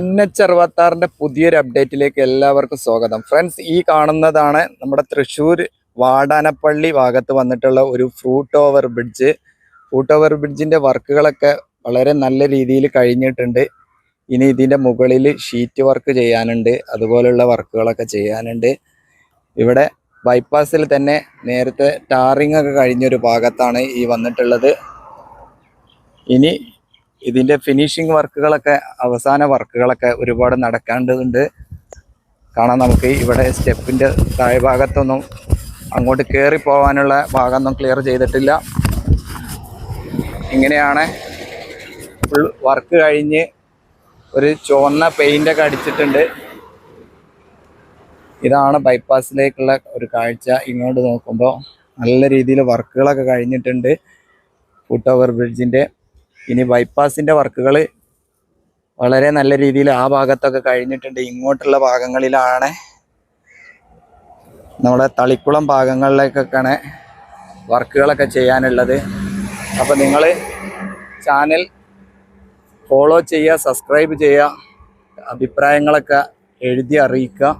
N H അറുപത്താറിന്റെ പുതിയൊരു അപ്ഡേറ്റിലേക്ക് എല്ലാവർക്കും സ്വാഗതം. ഫ്രണ്ട്സ് ഈ കാണുന്നതാണ് നമ്മുടെ തൃശ്ശൂർ വാടാനപ്പള്ളി ഭാഗത്ത് വന്നിട്ടുള്ള ഒരു fruit over bridge fruit over ബ്രിഡ്ജിന്റെ വർക്കുകളൊക്കെ വളരെ നല്ല രീതിയിൽ കഴിഞ്ഞിട്ടുണ്ട്. ഇനി ഇതിന്റെ മുകളിൽ ഷീറ്റ് വർക്ക് ചെയ്യാനുണ്ട്. അതുപോലുള്ള വർക്കുകളൊക്കെ ചെയ്യാനുണ്ട്. ഇവിടെ ബൈപ്പാസിൽ തന്നെ നേരത്തെ ടാറിംഗ് ഒക്കെ കഴിഞ്ഞൊരു ഭാഗത്താണ് ഈ വന്നിട്ടുള്ളത്. ഇനി ഇതിന്റെ ഫിനിഷിംഗ് വർക്കുകളൊക്കെ അവസാന വർക്കുകളൊക്കെ ഒരുപാട് നടക്കേണ്ടതുണ്ട് കാണാൻ നമുക്ക് ഇവിടെ സ്റ്റെപ്പിന്റെ താഴെ ഭാഗത്തൊന്നും അങ്ങോട്ട് കയറി പോകാനുള്ള ഭാഗമൊന്നും ക്ലിയർ ചെയ്തിട്ടില്ല. ഇങ്ങനെയാണ് ഫുൾ വർക്ക് കഴിഞ്ഞ് ഒരു ചുവന്ന പെയിന്റ് ഒക്കെ അടിച്ചിട്ടുണ്ട്. ഇതാണ് ബൈപ്പാസിലേക്കുള്ള ഒരു കാഴ്ച. ഇങ്ങോട്ട് നോക്കുമ്പോൾ നല്ല രീതിയിൽ വർക്കുകളൊക്കെ കഴിഞ്ഞിട്ടുണ്ട്. ഫുട്ട് ഓവർ ബ്രിഡ്ജിന്റെ ഇനി ബൈപ്പാസിന്റെ വർക്കുകൾ വളരെ നല്ല രീതിയിൽ ആ ഭാഗത്തൊക്കെ കഴിഞ്ഞിട്ടുണ്ട്. ഇങ്ങോട്ടുള്ള ഭാഗങ്ങളിലാണ് നമ്മുടെ തളിക്കുളം ഭാഗങ്ങളിലേക്കൊക്കെയാണ് വർക്കുകളൊക്കെ ചെയ്യാനുള്ളത്. അപ്പോൾ നിങ്ങൾ ചാനൽ ഫോളോ ചെയ്യുക സബ്സ്ക്രൈബ് ചെയ്യുക അഭിപ്രായങ്ങളൊക്കെ എഴുതി അറിയിക്കുക.